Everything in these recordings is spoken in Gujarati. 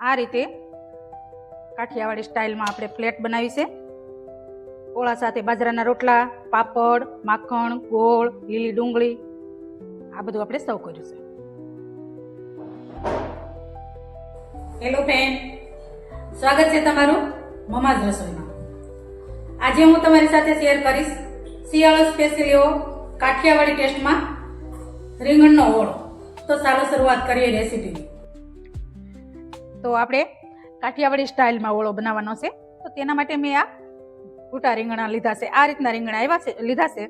આ રીતે કાઠિયાવાડી સ્ટાઇલમાં આપણે પ્લેટ બનાવી છે. ઓળા સાથે બાજરાના રોટલા, પાપડ, માખણ, ગોળ, લીલી ડુંગળી, આ બધું આપણે સર્વ કર્યું છે. હેલો ફેન સ્વાગત છે તમારું મમાજ રસોઈમાં. આજે હું તમારી સાથે શેર કરીશ શિયાળો સ્પેશિયલ એવો કાઠિયાવાડી ટેસ્ટમાં રીંગણનો ઓળો. તો ચાલો શરૂઆત કરીએ રેસીપીની તો આપણે કાઠિયાવાડી સ્ટાઇલમાં ઓળો બનાવવાનો છે. તો તેના માટે મેં આ ભૂટા રીંગણા લીધા છે. આ રીતના રીંગણા આવ્યા છે, લીધા છે.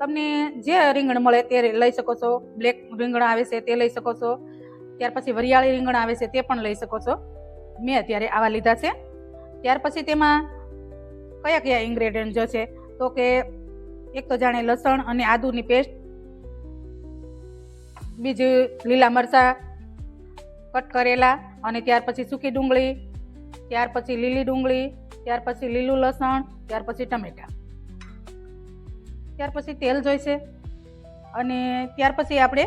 તમને જે રીંગણ મળે તે લઈ શકો છો. બ્લેક રીંગણ આવે છે તે લઈ શકો છો. ત્યાર પછી વરિયાળી રીંગણ આવે છે તે પણ લઈ શકો છો. મેં અત્યારે આવા લીધા છે. ત્યાર પછી તેમાં કયા કયા ઇન્ગ્રેડિયન્ટ જો છે, તો કે એક તો જાણે લસણ અને આદુની પેસ્ટ, બીજું લીલા મરચાં કટ કરેલા અને ત્યાર પછી સૂકી ડુંગળી, ત્યાર પછી લીલી ડુંગળી, ત્યાર પછી લીલું લસણ, ત્યાર પછી ટમેટા. ત્યાર પછી તેલ જોઈશે અને ત્યાર પછી આપણે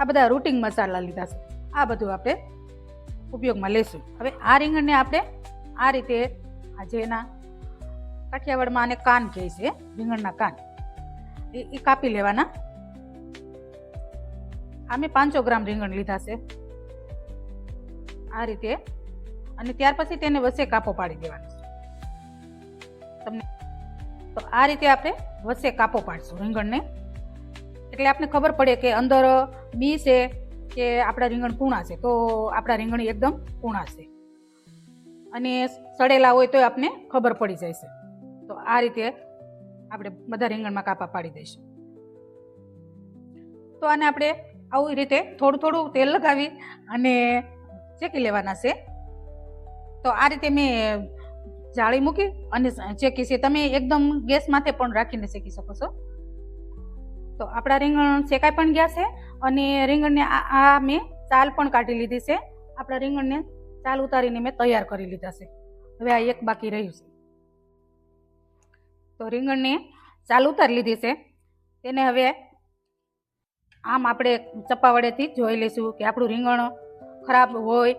આ બધા રૂટિંગ મસાલા લીધા છે. આ બધું આપણે ઉપયોગમાં લેશું. હવે આ રીંગણને આપણે આ રીતે આ જેના કાઠિયાવાડમાં આને કાન કહે છે, રીંગણના કાન. એ એ કાપી લેવાના. આ મેં પાંચસો ગ્રામ રીંગણ લીધા છે. આ રીતે. અને ત્યાર પછી તેને વચ્ચે કાપો પાડી દેવાનો. તમને તો આ રીતે આપણે વચ્ચે કાપો પાડશું રીંગણને. એટલે આપણે ખબર પડે કે અંદર બી છે કે આપણા રીંગણ કૂણા છે. તો આપણા રીંગણ એકદમ કૂણા છે. અને સડેલા હોય તો આપને ખબર પડી જાય છે. તો આ રીતે આપણે બધા રીંગણમાં કાપા પાડી દઈશું. તો આને આપણે આવી રીતે થોડું થોડું તેલ લગાવી અને શેકી લેવાના છે? તો આ રીતે મેં જાળી મૂકી અને ચેકી છે તમે એકદમ ગેસ માથે પણ રાખીને શેકી શકો છો. તો આપણા રીંગણ શેકાઈ પણ ગયા છે અને રીંગણને આ મેં ચાલ પણ કાઢી લીધી છે. આપણા રીંગણને ચાલ ઉતારીને મેં તૈયાર કરી લીધા છે. હવે આ એક બાકી રહ્યું છે. તો રીંગણને ચાલ ઉતારી લીધી છે. તેને હવે આમ આપણે ચપ્પા વડેથી જોઈ લઈશું કે આપણું રીંગણ ખરાબ હોય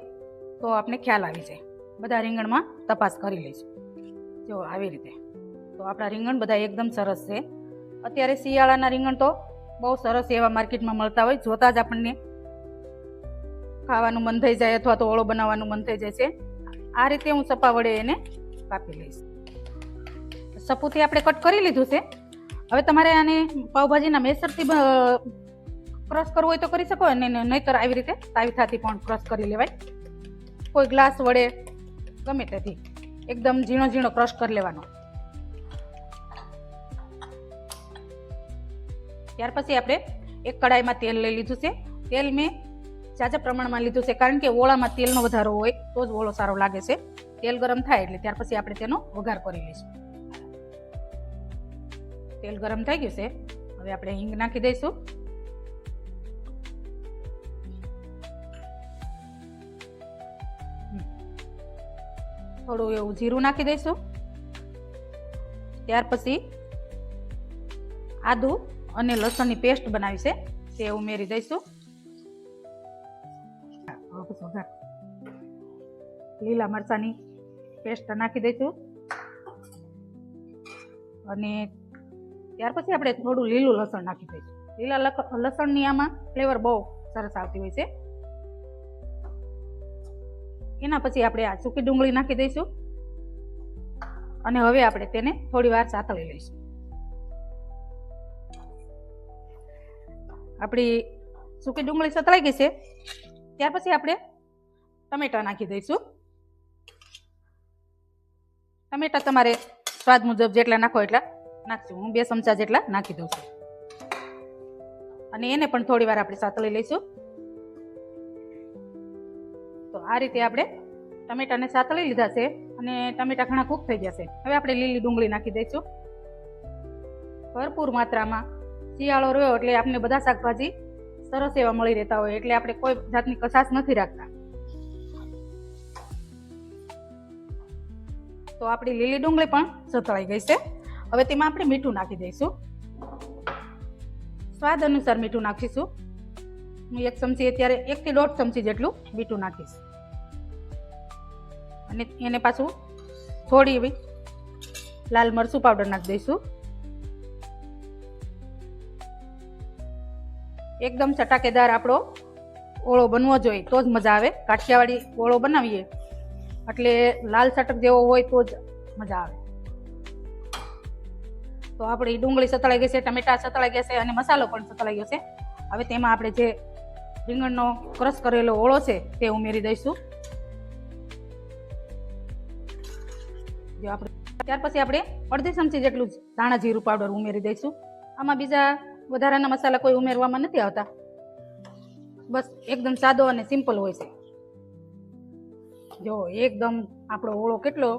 તો આપણે ખ્યાલ આવી જાય. બધા રીંગણમાં તપાસ કરી લઈશું. જો આવી રીતે. તો આપણા રીંગણ બધા એકદમ સરસ છે. અત્યારે શિયાળાના રીંગણ તો બહુ સરસ એવા માર્કેટમાં મળતા હોય, જોતા જ આપણને ખાવાનું મન થઈ જાય અથવા તો ઓળો બનાવવાનું મન થઈ જાય છે. આ રીતે હું સપા વડે એને કાપી લઈશ. સપુથી આપણે કટ કરી લીધું છે. હવે તમારે આને પાઉભાજીના મેસરથી ક્રશ કરવું હોય તો કરી શકો અને નહીતર આવી રીતે તાવીથાથી પણ ક્રશ કરી લેવાય. કોઈ ગ્લાસ વડે ગમે તેથી એકદમ ઝીણો ઝીણો ક્રશ કરી લેવાનો. ત્યાર પછી આપણે એક કડાઈમાં તેલ લઈ લીધું છે. તેલ મેં ઝાઝા પ્રમાણમાં લીધું છે, કારણ કે ઓળામાં તેલનો વધારો હોય તો જ ઓળો સારો લાગે છે. તેલ ગરમ થાય એટલે ત્યાર પછી આપણે તેનો વઘાર કરી લઈશું. તેલ ગરમ થઈ ગયું છે. હવે આપણે હિંગ નાખી દઈશું. થોડું એવું જીરું નાખી દઈશું. ત્યાર પછી આદું અને લસણની પેસ્ટ બનાવી છે, તે ઉમેરી દઈશું. લીલા મરચાંની પેસ્ટ નાખી દઈશું. અને ત્યાર પછી આપણે થોડું લીલું લસણ નાખી દઈશું. લીલા લસણની આમાં ફ્લેવર બહુ સરસ આવતી હોય છે. એના પછી આપણે આ સૂકી ડુંગળી નાખી દઈશું. અને હવે આપણે તેને થોડી વાર સાતળી લઈશું. આપણી સૂકી ડુંગળી સતળાઈ ગઈ છે. ત્યાર પછી આપણે ટમેટા નાખી દઈશું. ટમેટા તમારે સ્વાદ મુજબ જેટલા નાખો એટલા નાખશું. હું બે ચમચા જેટલા નાખી દઉં છું. અને એને પણ થોડી વાર આપણે સાતળી લઈશું. તો આ રીતે આપણે ટમેટાને સાતળી લીધા છે અને ટમેટા ઘણા કૂક થઈ ગયા છે હવે આપણે લીલી ડુંગળી નાખી દઈશું. ભરપૂર માત્રામાં શિયાળો રહ્યો એટલે આપણે બધા શાકભાજી સરસ એવા મળી રહેતા હોય એટલે આપણે કોઈ જાતની કસાશ નથી રાખતા. તો આપણી લીલી ડુંગળી પણ સતળાઈ ગઈ છે. હવે તેમાં આપણે મીઠું નાખી દઈશું. સ્વાદ અનુસાર મીઠું નાખીશું. હું એક ચમચી અત્યારે એકથી દોઢ ચમચી જેટલું બીટું નાખીશ. અને એને પાછું થોડી એવી લાલ મરચું પાવડર નાખી દઈશું. એકદમ ચટાકેદાર આપણો ઓળો બનવો જોઈએ, તો જ મજા આવે. કાઠિયાવાડી ઓળો બનાવીએ, એટલે લાલ ચટક જેવો હોય તો જ મજા આવે. તો આપણી ડુંગળી સતળાઈ ગઈ છે, ટમેટા સતળાઈ ગયા છે અને મસાલો પણ સતળાઈ ગયો છે. હવે તેમાં આપણે જે રીંગણનો ક્રશ કરેલો ઓળો છે તે ઉમેરી દઈશું. જો આપણે ત્યાર પછી આપણે અડધી ચમચી જેટલું ધાણા જીરું પાવડર ઉમેરી દઈશું. આમાં બીજા વધારાના મસાલા કોઈ ઉમેરવામાં નથી આવતા. બસ એકદમ સાદો અને સિમ્પલ હોય છે. જો એકદમ આપણો ઓળો કેટલો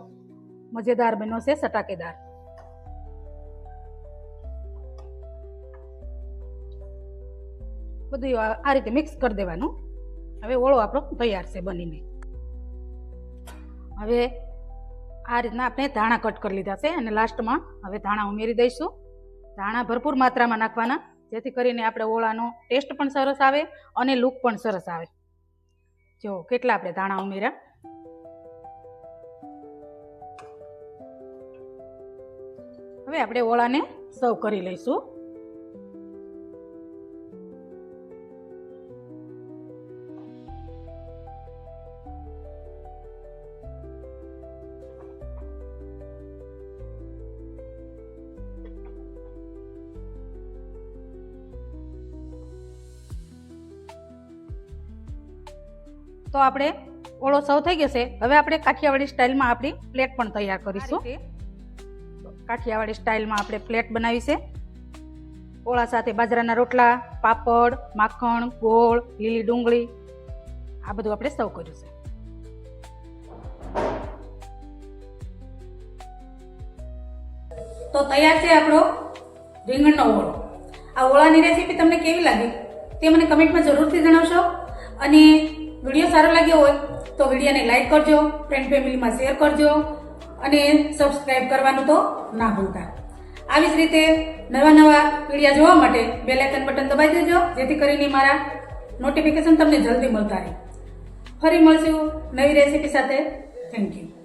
મજેદાર બન્યો છે, સટાકેદાર. બધું આ રીતે મિક્સ કરી દેવાનું. હવે ઓળો આપણો તૈયાર છે બનીને. હવે આ રીતના આપણે ધાણા કટ કરી લીધા છે અને લાસ્ટમાં હવે ધાણા ઉમેરી દઈશું. ધાણા ભરપૂર માત્રામાં નાખવાના, જેથી કરીને આપણે ઓળાનો ટેસ્ટ પણ સરસ આવે અને લુક પણ સરસ આવે. જો, કેટલા આપણે ધાણા ઉમેર્યા? હવે આપણે ઓળાને સર્વ કરી લઈશું. તો આપણે ઓળો સૌ થઈ ગયો છે. હવે આપણે કાઠિયાવાડી સ્ટાઇલમાં આપણી પ્લેટ પણ તૈયાર કરીશું. કાઠિયાવાડી સ્ટાઇલમાં આપણે પ્લેટ બનાવી છે. ઓળા સાથે બાજરાના રોટલા પાપડ માખણ ગોળ લીલી ડુંગળી આ બધું આપણે સૌ કર્યું છે. તો તૈયાર છે આપણો રીંગણનો ઓળો. આ ઓળાની રેસીપી તમને કેવી લાગી તે મને કમેન્ટમાં જરૂરથી જણાવશો. અને વીડિયો સારો લાગ્યો હોય તો વિડીયોને લાઇક કરજો ફ્રેન્ડ ફેમિલીમાં શેર કરજો અને સબસ્ક્રાઈબ કરવાનું તો ના ભૂલતા. આવી જ રીતે નવા નવા વિડીયા જોવા માટે બેલ બટન દબાઈ દેજો, જેથી કરીને મારા નોટિફિકેશન તમને જલ્દી મળતા રહે. ફરી મળશું નવી રેસીપી સાથે. Thank you